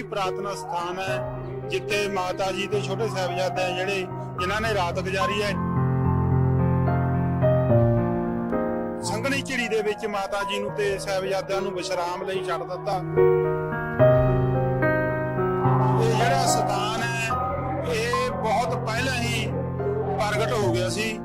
ਇਹੀ ਪ੍ਰਾਰਥਨਾ ਸਥਾਨ ਹੈ ਜਿੱਥੇ ਮਾਤਾ ਜੀ ਤੇ ਛੋਟੇ ਸਾਹਿਬਜ਼ਾਦੇ ਆ ਜਿਹੜੇ ਜਿਨ੍ਹਾਂ ਨੇ ਰਾਤ ਗੁਜ਼ਾਰੀ ਹੈ? ਸੰਗਣੀ ਝਿੜੀ ਦੇ ਵਿੱਚ ਮਾਤਾ ਜੀ ਨੂੰ ਤੇ ਸਾਹਿਬਜ਼ਾਦਿਆਂ ਨੂੰ ਵਿਸ਼ਰਾਮ ਲਈ ਛੱਡ ਦਿੱਤਾ। ਇਹ ਜਿਹੜਾ ਸਥਾਨ ਹੈ, ਇਹ ਬਹੁਤ ਪਹਿਲਾਂ ਹੀ ਪ੍ਰਗਟ ਹੋ ਗਿਆ ਸੀ।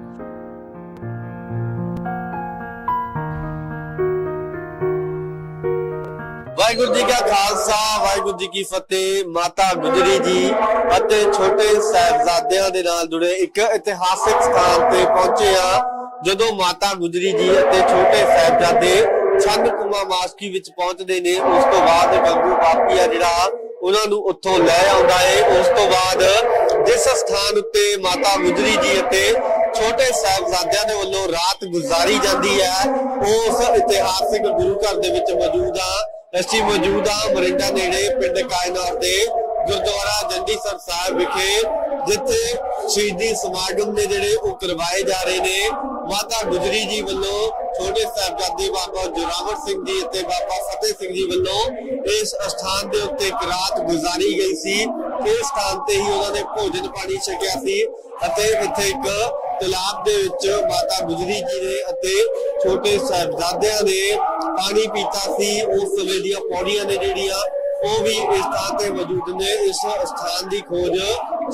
ਵਾਹਿਗੁਰੂ ਜੀ ਕਾ ਖਾਲਸਾ, ਵਾਹਿਗੁਰੂ ਜੀ ਕੀ ਫਤਿਹ। ਮਾਤਾ ਗੁਜਰੀ ਜੀ ਅਤੇ ਛੋਟੇ ਸਾਹਿਬਜ਼ਾਦਿਆਂ ਦੇ ਨਾਲ ਜੁੜੇ ਇੱਕ ਇਤਿਹਾਸਿਕ ਸਥਾਨ ਤੇ ਪਹੁੰਚੇ ਆ ਜਦੋਂ ਮਾਤਾ ਗੁਜਰੀ ਜੀ ਅਤੇ ਛੋਟੇ ਸਾਹਿਬਜ਼ਾਦੇ ਛੰਦ ਕੁਮਾ ਮਾਸਕੀ ਵਿੱਚ ਪਹੁੰਚਦੇ ਨੇ, ਉਸ ਤੋਂ ਬਾਅਦ ਗੰਗੂ ਬਾਪੀਆ ਜਿਹੜਾ, ਉਹਨਾਂ ਨੂੰ ਉੱਥੋਂ ਲੈ ਆਉਂਦਾ ਏ। ਉਸ ਤੋਂ ਬਾਅਦ ਜਿਸ ਸਥਾਨ ਉੱਤੇ ਮਾਤਾ ਗੁਜਰੀ ਜੀ ਅਤੇ ਛੋਟੇ ਸਾਹਿਬਜ਼ਾਦਿਆਂ ਦੇ ਵੱਲੋਂ ਰਾਤ ਗੁਜ਼ਾਰੀ ਜਾਂਦੀ ਹੈ, ਉਸ ਇਤਿਹਾਸਿਕ ਗੁਰੂ ਘਰ ਦੇ ਵਿੱਚ ਮੌਜੂਦ ਆ ਅਸੀਂ ਮੌਜੂਦ ਆ ਮਰਿੰਡਾ ਨੇੜੇ ਪਿੰਡ ਕਾਇਨਾਤ ਦੇ ਗੁਰਦੁਆਰਾ ਜੰਡੀਸਰ ਸਾਹਿਬ ਵਿਖੇ ਜਿੱਥੇ ਸ਼ਹੀਦੀ ਸਮਾਗਮ ਨੇ ਜਿਹੜੇ ਉਹ ਕਰਵਾਏ ਜਾ ਰਹੇ ਨੇ। ਮਾਤਾ ਗੁਜਰੀ ਜੀ ਵੱਲੋਂ ਛੋਟੇ ਸਾਹਿਬਜ਼ਾਦੇ ਬਾਬਾ ਜੋਰਾਵਰ ਸਿੰਘ ਜੀ ਅਤੇ ਬਾਬਾ ਫਤਿਹ ਸਿੰਘ ਜੀ ਵੱਲੋਂ ਇਸ ਸਥਾਨ ਦੇ ਉੱਤੇ ਇੱਕ ਰਾਤ ਗੁਜ਼ਾਰੀ ਗਈ ਸੀ। ਇਸ ਸਥਾਨ ਤੇ ਹੀ ਉਹਨਾਂ ਨੇ ਭੋਜਨ ਪਾਣੀ ਛਕਿਆ ਸੀ ਅਤੇ ਇੱਥੇ ਇੱਕ ਤਲਾਬ ਦੇ ਵਿੱਚ ਮਾਤਾ ਗੁਜਰੀ ਜੀ ਨੇ ਅਤੇ ਛੋਟੇ ਸਾਹਿਬਜ਼ਾਦਿਆਂ ਨੇ ਪਾਣੀ ਪੀਤਾ ਸੀ, ਉਸ ਸਮੇਂ ਦੀਆਂ ਪੌੜੀਆਂ ਨੇ ਜਿਹੜੀਆਂ, ਉਹ ਵੀ ਇਸ ਥਾਂ ਤੇ ਮੌਜੂਦ ਨੇ। ਇਸ ਸਥਾਨ ਦੀ ਖੋਜ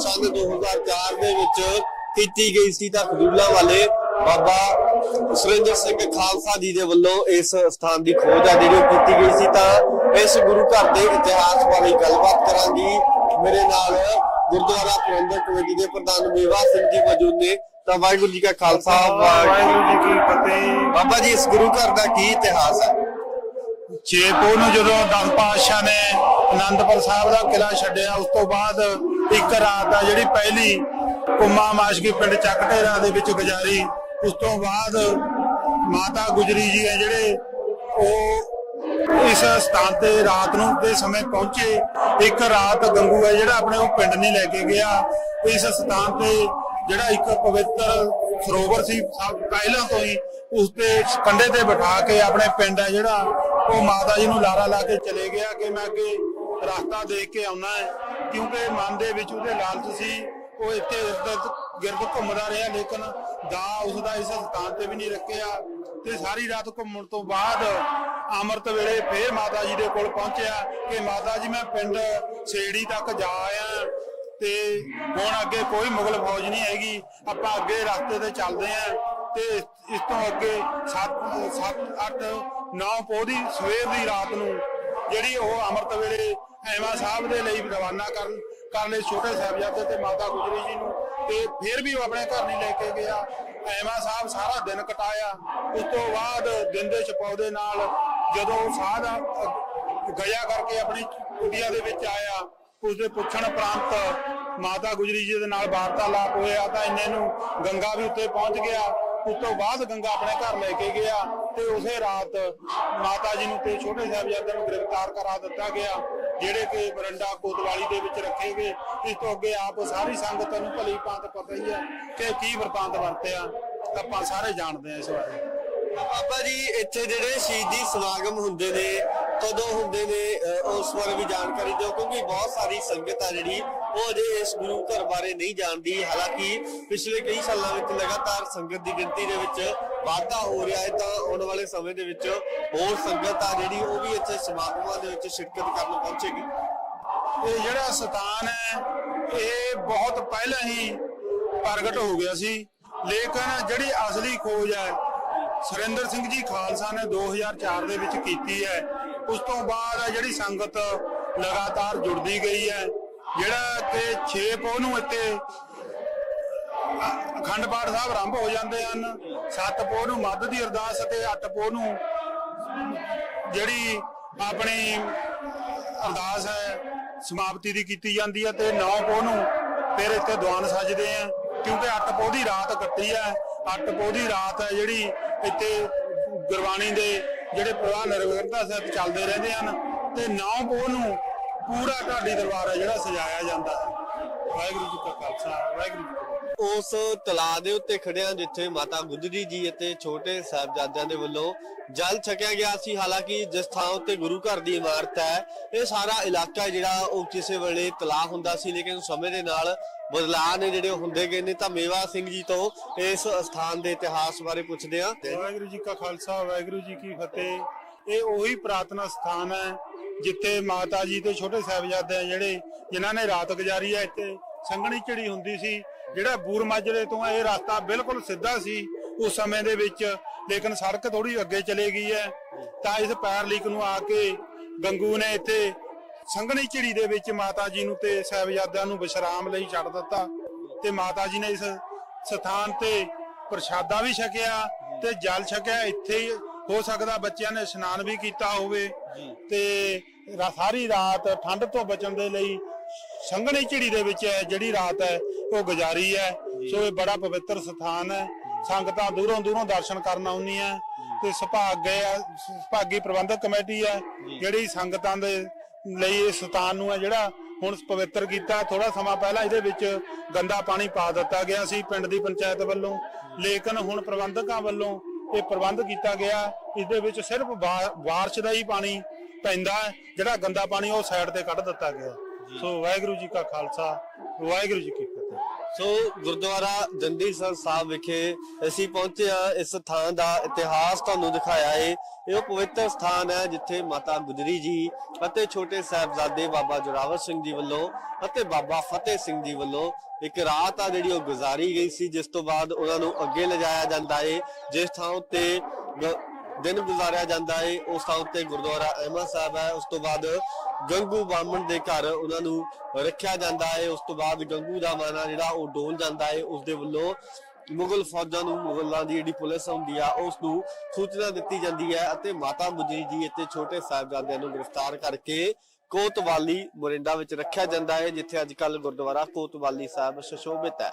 ਸੰਨ 2004 ਦੇ ਵਿੱਚ ਕੀਤੀ ਗਈ ਸੀ ਤਾਂ ਖਡੂਲਾ ਵਾਲੇ ਬਾਬਾ ਸੁਰਿੰਦਰ ਸਿੰਘ ਖਾਲਸਾ ਜੀ ਦੇ ਵੱਲੋਂ ਇਸ ਸਥਾਨ ਦੀ ਖੋਜ ਆ ਜਿਹੜੀ ਉਹ ਕੀਤੀ ਗਈ ਸੀ ਤਾਂ ਇਸ ਗੁਰੂ ਘਰ ਦੇ ਇਤਿਹਾਸ ਬਾਰੇ ਗੱਲਬਾਤ ਕਰਾਂਗੀ। ਮੇਰੇ ਨਾਲ ਗੁਰਦੁਆਰਾ ਪ੍ਰਬੰਧਕ ਕਮੇਟੀ ਦੇ ਪ੍ਰਧਾਨ ਮੇਵਾ ਸਿੰਘ ਜੀ ਮੌਜੂਦ ਨੇ। ਤਾਂ ਵਾਹਿਗੁਰੂ ਜੀ ਕਾ ਖਾਲਸਾ, ਵਾਹਿਗੁਰੂ ਜੀ ਕੀ ਫਤਿਹ। ਬਾਬਾ ਜੀ, ਇਸ ਗੁਰੂ ਘਰ ਦਾ ਕੀ ਇਤਿਹਾਸ ਹੈ? ਛੇ ਨੂੰ ਜਦੋਂ ਦਸ ਪਾਤਸ਼ਾਹ ਨੇ ਆਨੰਦਪੁਰ ਸਾਹਿਬ ਦਾ ਕਿਲਾ ਛੱਡਿਆ, ਉਸ ਤੋਂ ਬਾਅਦ ਇੱਕ ਰਾਤ ਆ ਜਿਹੜੀ ਪਹਿਲੀ ਕੁੰਮਾ ਮਾਸ਼ਕੀ ਪਿੰਡ ਚੱਕ ਢੇਰਾ ਦੇ ਵਿੱਚ ਗੁਜ਼ਾਰੀ, ਉਸ ਤੋਂ ਬਾਅਦ ਮਾਤਾ ਗੁਜਰੀ ਜੀ ਹੈ ਜਿਹੜੇ, ਉਹ ਇਸ ਸਥਾਨ ਤੇ ਰਾਤ ਨੂੰ, ਦੇ ਸਮੇਂ ਪਹੁੰਚੇ। ਇੱਕ ਰਾਤ ਗੰਗੂ ਹੈ ਜਿਹੜਾ ਆਪਣੇ ਉਹ ਪਿੰਡ ਨਹੀਂ ਲੈ ਕੇ ਗਿਆ। ਇਸ ਸਥਾਨ ਤੇ ਜਿਹੜਾ ਇੱਕ ਪਵਿੱਤਰ ਸਰੋਵਰ ਸੀ, ਸਭ ਪਹਿਲਾਂ ਤੋਂ ਹੀ ਉਸ ਤੇ ਕੰਢੇ ਤੇ ਬਿਠਾ ਕੇ ਆਪਣੇ ਪਿੰਡ ਹੈ ਜਿਹੜਾ, ਉਹ ਮਾਤਾ ਜੀ ਨੂੰ ਲਾਰਾ ਲਾ ਕੇ ਚਲੇ ਗਿਆ ਕਿ ਮੈਂ ਅੱਗੇ ਰਸਤਾ ਦੇਖ ਕੇ ਆਉਣਾ ਹੈ। ਕਿਉਂਕਿ ਮਨ ਦੇ ਵਿੱਚ ਉਹਦੇ ਲਾਲਚ ਸੀ, ਉਹ ਇੱਥੇ ਇਰਦ ਗਿਰਦ ਘੁੰਮਦਾ ਰਿਹਾ, ਲੇਕਿਨ ਦਾ ਉਸ ਦਾ ਇਸ ਸਥਾਨ ਤੇ ਵੀ ਨਹੀਂ ਰੱਖਿਆ ਤੇ ਸਾਰੀ ਰਾਤ ਘੁੰਮਣ ਤੋਂ ਬਾਅਦ ਅੰਮ੍ਰਿਤ ਵੇਲੇ ਫੇਰ ਮਾਤਾ ਜੀ ਦੇ ਕੋਲ ਪਹੁੰਚਿਆ ਕਿ ਮਾਤਾ ਜੀ, ਮੈਂ ਪਿੰਡ ਸੇੜੀ ਤੱਕ ਜਾ ਆਇਆ। ਤੇ ਹੁਣ ਅੱਗੇ ਕੋਈ ਮੁਗਲ ਫੌਜ ਨਹੀਂ ਹੈਗੀ। ਆਪਾਂ ਅੱਗੇ ਰਸਤੇ ਤੇ ਚੱਲਦੇ ਆਂ ਤੇ ਇਸ ਤੋਂ ਅੱਗੇ 7 7 8 9 ਪੌਦੀ ਸਵੇਰ ਦੀ ਰਾਤ ਨੂੰ ਜਿਹੜੀ ਉਹ ਅੰਮ੍ਰਿਤ ਵੇਲੇ ਐਵਾ ਸਾਹਿਬ ਦੇ ਲਈ ਰਵਾਨਾ ਕਰਨ ਕਰ ਲਈ ਛੋਟੇ ਸਾਹਿਬਜ਼ਾਦੇ ਤੇ ਮਾਤਾ ਗੁਜਰੀ ਜੀ ਨੂੰ ਤੇ ਫਿਰ ਵੀ ਉਹ ਆਪਣੇ ਘਰ ਨਹੀਂ ਲੈ ਕੇ ਗਿਆ। ਐਵਾ ਸਾਹਿਬ ਸਾਰਾ ਦਿਨ ਕਟਾਇਆ। ਉਸ ਤੋਂ ਬਾਅਦ ਦਿਨ ਦੇ ਛਪਾਉ ਦੇ ਨਾਲ ਜਦੋਂ ਸਾਧ ਸਾਹ ਕਰਕੇ ਆਪਣੀ ਕੁੜੀਆਂ ਦੇ ਵਿੱਚ ਆਇਆ ਉਸਦੇ ਪੁੱਛਣ ਉਪਰੰਤ ਮਾਤਾ ਗੁਜਰੀ ਜੀ ਦੇ ਨਾਲ ਵਾਰਤਾਲਾਪ ਹੋਇਆ ਤਾਂ ਇੰਨੇ ਨੂੰ ਗੰਗਾ ਵੀ ਉੱਤੇ ਪਹੁੰਚ ਗਿਆ। ਉਸ ਤੋਂ ਬਾਅਦ ਗੰਗਾ ਆਪਣੇ ਘਰ ਲੈ ਕੇ ਗਿਆ ਤੇ ਉਸੇ ਰਾਤ ਮਾਤਾ ਜੀ ਨੂੰ ਤੇ ਛੋਟੇ ਸਾਹਿਬਜ਼ਾਦੇ ਨੂੰ ਗ੍ਰਿਫਤਾਰ ਕਰਾ ਦਿੱਤਾ ਗਿਆ, ਜਿਹੜੇ ਕਿ ਬਰੰਡਾ ਕੋਤਵਾਲੀ ਦੇ ਵਿੱਚ ਰੱਖੇ ਗਏ। ਇਸ ਤੋਂ ਅੱਗੇ ਆਪ ਸਾਰੀ ਸੰਗਤ ਨੂੰ ਭਲੀ ਭਾਂਤ ਪਤਾ ਹੀ ਹੈ ਕਿ ਕੀ ਵਰਤਾਂਤ ਵਰਤਿਆ। ਆਪਾਂ ਸਾਰੇ ਜਾਣਦੇ ਹਾਂ ਇਸ ਬਾਰੇ। ਬਾਬਾ ਜੀ, ਇੱਥੇ ਜਿਹੜੇ ਸ਼ਹੀਦੀ ਸਮਾਗਮ ਹੁੰਦੇ ਨੇ ਕਦੋਂ ਹੁੰਦੇ ਨੇ ਉਸ ਬਾਰੇ ਵੀ ਜਾਣਕਾਰੀ ਦਿਓ, ਕਿਉਂਕਿ ਬਹੁਤ ਸਾਰੀ ਸੰਗਤ ਆ ਜਿਹੜੀ, ਉਹ ਅਜੇ ਇਸ ਗੁਰੂ ਘਰ ਬਾਰੇ ਨਹੀਂ ਜਾਣਦੀ। ਹਾਲਾਂਕਿ ਪਿਛਲੇ ਕਈ ਸਾਲਾਂ ਵਿੱਚ ਲਗਾਤਾਰ ਸੰਗਤ ਦੀ ਗਿਣਤੀ ਦੇ ਵਿੱਚ ਵਾਧਾ ਹੋ ਰਿਹਾ ਹੈ, ਤਾਂ ਆਉਣ ਵਾਲੇ ਸਮੇਂ ਦੇ ਵਿੱਚ ਹੋਰ ਸੰਗਤ ਆ ਜਿਹੜੀ, ਉਹ ਵੀ ਇੱਥੇ ਸਮਾਗਮਾਂ ਦੇ ਵਿੱਚ ਸ਼ਿਰਕਤ ਕਰਨ ਪਹੁੰਚੇਗੀ। ਇਹ ਜਿਹੜਾ ਸਥਾਨ ਹੈ, ਇਹ ਬਹੁਤ ਪਹਿਲਾਂ ਹੀ ਪ੍ਰਗਟ ਹੋ ਗਿਆ ਸੀ। ਲੇਕਿਨ ਜਿਹੜੀ ਅਸਲੀ ਖੋਜ ਹੈ, ਸੁਰਿੰਦਰ ਸਿੰਘ ਜੀ ਖਾਲਸਾ ਨੇ 2004 ਦੇ ਵਿੱਚ ਕੀਤੀ ਹੈ। ਉਸ ਤੋਂ ਬਾਅਦ ਜਿਹੜੀ ਸੰਗਤ ਲਗਾਤਾਰ ਜੁੜਦੀ ਗਈ ਹੈ, ਜਿਹੜਾ ਕਿ 6 ਪੋਹ ਨੂੰ ਇੱਥੇ ਅਖੰਡ ਪਾਠ ਸਾਹਿਬ ਆਰੰਭ ਹੋ ਜਾਂਦੇ ਹਨ 7 ਪੋਹ ਨੂੰ ਮੱਧ ਦੀ ਅਰਦਾਸ ਅਤੇ 8 ਪੋਹ ਨੂੰ ਜਿਹੜੀ ਆਪਣੀ ਅਰਦਾਸ ਹੈ, ਸਮਾਪਤੀ ਦੀ ਕੀਤੀ ਜਾਂਦੀ ਹੈ ਤੇ 9 ਪੋਹ ਨੂੰ ਫਿਰ ਇੱਥੇ ਦੀਵਾਨ ਸਜਦੇ ਆ ਕਿਉਂਕਿ 8 ਪੋਹ ਦੀ ਰਾਤ ਕੱਟੀ ਹੈ 8 ਪੋਹ ਦੀ ਰਾਤ ਹੈ ਜਿਹੜੀ ਇੱਥੇ ਗੁਰਬਾਣੀ ਦੇ ਜਿਹੜੇ ਪ੍ਰਵਾਹ ਨਿਰਵਿਘਨਤਾ ਸਹਿਤ ਚੱਲਦੇ ਰਹਿੰਦੇ ਹਨ ਤੇ 9 ਪੋਹ ਨੂੰ ਪੂਰਾ ਢਾਡੀ ਦਰਬਾਰ ਹੈ ਜਿਹੜਾ ਸਜਾਇਆ ਜਾਂਦਾ ਹੈ। ਵਾਹਿਗੁਰੂ ਜੀ ਕਾ ਖਾਲਸਾ, ਵਾਹਿਗੁਰੂ ਉਸ ਤਲਾ ਦੇ ਉੱਤੇ ਖੜਿਆ ਜਿੱਥੇ ਮਾਤਾ ਗੁਜਰੀ ਜੀ ਅਤੇ ਛੋਟੇ ਸਾਹਿਬਜ਼ਾਦਿਆਂ ਦੇ ਵੱਲੋਂ ਜਲ ਛਕਿਆ ਗਿਆ ਸੀ। ਹਾਲਾਂਕਿ ਜਿਸ ਥਾਂ ਉੱਤੇ ਗੁਰੂ ਘਰ ਦੀ ਇਮਾਰਤ ਹੈ, ਇਹ ਸਾਰਾ ਇਲਾਕਾ ਜਿਹੜਾ ਉਹ ਕਿਸੇ ਵੇਲੇ ਤਲਾ ਹੁੰਦਾ ਸੀ, ਲੇਕਿਨ ਸਮੇਂ ਦੇ ਨਾਲ ਬਦਲਾਅ ਨੇ ਜਿਹੜੇ ਹੁੰਦੇ ਗਏ ਨੇ ਤਾਂ ਮੇਵਾ ਸਿੰਘ ਜੀ ਤੋਂ ਇਸ ਸਥਾਨ ਦੇ ਇਤਿਹਾਸ ਬਾਰੇ ਪੁੱਛਦੇ ਆ ਵਾਹਿਗੁਰੂ ਜੀ ਕਾ ਖਾਲਸਾ, ਵਾਹਿਗੁਰੂ ਜੀ ਕੀ ਫਤਿਹ। ਇਹ ਉਹੀ ਪ੍ਰਾਰਥਨਾ ਸਥਾਨ ਹੈ ਜਿੱਥੇ ਮਾਤਾ ਜੀ ਤੇ ਛੋਟੇ ਸਾਹਿਬਜ਼ਾਦੇ ਜਿਹੜੇ, ਜਿਨ੍ਹਾਂ ਨੇ ਰਾਤ ਗੁਜ਼ਾਰੀ ਹੈ, ਇੱਥੇ ਸੰਘਣੀ ਝੜੀ ਹੁੰਦੀ ਸੀ। ਜਿਹੜਾ ਬੂਰ ਮਾਜਰੇ ਤੋਂ ਇਹ ਰਸਤਾ ਬਿਲਕੁਲ ਸਿੱਧਾ ਸੀ ਉਸ ਸਮੇਂ ਦੇ ਵਿੱਚ ਲੇਕਿਨ ਸੜਕ ਥੋੜੀ ਅੱਗੇ ਚਲੇ ਗਈ ਹੈ। ਤਾਂ ਇਸ ਪੈਰ ਲੀਕ ਨੂੰ ਆ ਕੇ ਗੰਗੂ ਨੇ ਇੱਥੇ ਸੰਘਣੀ ਝੜੀ ਦੇ ਵਿੱਚ ਮਾਤਾ ਜੀ ਨੂੰ ਤੇ ਸਾਹਿਬਜ਼ਾਦਿਆਂ ਨੂੰ ਵਿਸ਼ਰਾਮ ਲਈ ਛੱਡ ਦਿੱਤਾ। ਤੇ ਮਾਤਾ ਜੀ ਨੇ ਇਸ ਸਥਾਨ ਤੇ ਪ੍ਰਸ਼ਾਦਾ ਵੀ ਛਕਿਆ ਤੇ ਜਲ ਛਕਿਆ। ਇੱਥੇ ਹੀ ਹੋ ਸਕਦਾ ਬੱਚਿਆਂ ਨੇ ਇਸ਼ਨਾਨ ਵੀ ਕੀਤਾ ਹੋਵੇ। ਤੇ ਸਾਰੀ ਰਾਤ ਠੰਡ ਤੋਂ ਬਚਣ ਦੇ ਲਈ ਸੰਘਣੀ ਝਿੜੀ ਦੇ ਵਿੱਚ ਜਿਹੜੀ ਰਾਤ ਹੈ ਉਹ ਗੁਜ਼ਾਰੀ ਹੈ। ਸੋ ਇਹ ਬੜਾ ਪਵਿੱਤਰ ਸਥਾਨ ਹੈ। ਸੰਗਤਾਂ ਦੂਰੋਂ ਦੂਰੋਂ ਦਰਸ਼ਨ ਕਰਨ ਆਉਂਦੀਆਂ ਤੇ ਸੁਭਾਗ ਸੁਭਾਗੀ ਪ੍ਰਬੰਧਕ ਕਮੇਟੀ ਹੈ ਜਿਹੜੀ ਸੰਗਤਾਂ ਦੇ ਲਈ ਇਸ ਸਥਾਨ ਨੂੰ ਹੈ ਜਿਹੜਾ ਹੁਣ ਪਵਿੱਤਰ ਕੀਤਾ। ਥੋੜਾ ਸਮਾਂ ਪਹਿਲਾਂ ਇਹਦੇ ਵਿੱਚ ਗੰਦਾ ਪਾਣੀ ਪਾ ਦਿੱਤਾ ਗਿਆ ਸੀ ਪਿੰਡ ਦੀ ਪੰਚਾਇਤ ਵੱਲੋਂ। ਲੇਕਿਨ ਹੁਣ ਪ੍ਰਬੰਧਕਾਂ ਵੱਲੋਂ ਇਹ ਪ੍ਰਬੰਧ ਕੀਤਾ ਗਿਆ। ਇਸ ਦੇ ਵਿੱਚ ਸਿਰਫ ਬਾਰਿਸ਼ ਦਾ ਹੀ ਪਾਣੀ ਪੈਂਦਾ ਹੈ। ਜਿਹੜਾ ਗੰਦਾ ਪਾਣੀ ਉਹ ਸਾਈਡ ਤੇ ਕੱਢ ਦਿੱਤਾ ਗਿਆ। ਸੋ ਵਾਹਿਗੁਰੂ ਜੀ ਕਾ ਖਾਲਸਾ ਵਾਹਿਗੁਰੂ ਜੀ ਕੀ ਸੋ ਗੁਰਦੁਆਰਾ ਜੰਡੀਸਰ ਸਾਹਿਬ ਵਿਖੇ ਅਸੀਂ ਪਹੁੰਚੇ ਹਾਂ। ਇਸ ਥਾਂ ਦਾ ਇਤਿਹਾਸ ਤੁਹਾਨੂੰ ਦਿਖਾਇਆ ਏ। ਇਹ ਉਹ ਪਵਿੱਤਰ ਸਥਾਨ ਹੈ ਜਿੱਥੇ ਮਾਤਾ ਗੁਜਰੀ ਜੀ ਅਤੇ ਛੋਟੇ ਸਾਹਿਬਜ਼ਾਦੇ ਬਾਬਾ ਜੋਰਾਵਰ ਸਿੰਘ ਜੀ ਵੱਲੋਂ ਅਤੇ ਬਾਬਾ ਫਤਿਹ ਸਿੰਘ ਜੀ ਵੱਲੋਂ ਇੱਕ ਰਾਤ ਆ ਜਿਹੜੀ ਉਹ ਗੁਜ਼ਾਰੀ ਗਈ ਸੀ, ਜਿਸ ਤੋਂ ਬਾਅਦ ਉਹਨਾਂ ਨੂੰ ਅੱਗੇ ਲਿਜਾਇਆ ਜਾਂਦਾ ਏ। ਜਿਸ ਥਾਂ ਉੱਤੇ ਦਿਨ ਗੁਜ਼ਾਰਿਆ ਜਾਂਦਾ ਹੈ ਉਸ ਥਾਂ ਉੱਤੇ ਗੁਰਦੁਆਰਾ ਅਹਿਮਦ ਸਾਹਿਬ ਹੈ। ਉਸ ਤੋਂ ਬਾਅਦ ਗੰਗੂ ਬਾਮਣ ਦੇ ਘਰ ਉਹਨਾਂ ਨੂੰ ਰੱਖਿਆ ਜਾਂਦਾ ਹੈ ਉਸ ਤੋਂ ਬਾਅਦ ਗੰਗੂ ਦਾ ਮਾਨਾ ਜਿਹੜਾ ਉਹ ਡੋਲ ਜਾਂਦਾ ਹੈ ਉਸ ਦੇ ਵੱਲੋਂ ਮੁਗਲ ਫੌਜਾਂ ਨੂੰ, ਮੁਗਲਾਂ ਦੀ ਜਿਹੜੀ ਪੁਲਿਸ ਹੁੰਦੀ ਆ, ਉਸ ਨੂੰ ਸੂਚਨਾ ਦਿੱਤੀ ਜਾਂਦੀ ਹੈ ਅਤੇ ਮਾਤਾ ਗੁਜਰੀ ਜੀ ਅਤੇ ਛੋਟੇ ਸਾਹਿਬਜ਼ਾਦਿਆਂ ਨੂੰ ਗ੍ਰਿਫਤਾਰ ਕਰਕੇ ਕੋਤਵਾਲੀ ਮੋਰਿੰਡਾ ਵਿੱਚ ਰੱਖਿਆ ਜਾਂਦਾ ਹੈ ਜਿੱਥੇ ਅੱਜ ਕੱਲ ਗੁਰਦੁਆਰਾ ਕੋਤਵਾਲੀ ਸਾਹਿਬ ਸੁਸ਼ੋਭਿਤ ਹੈ।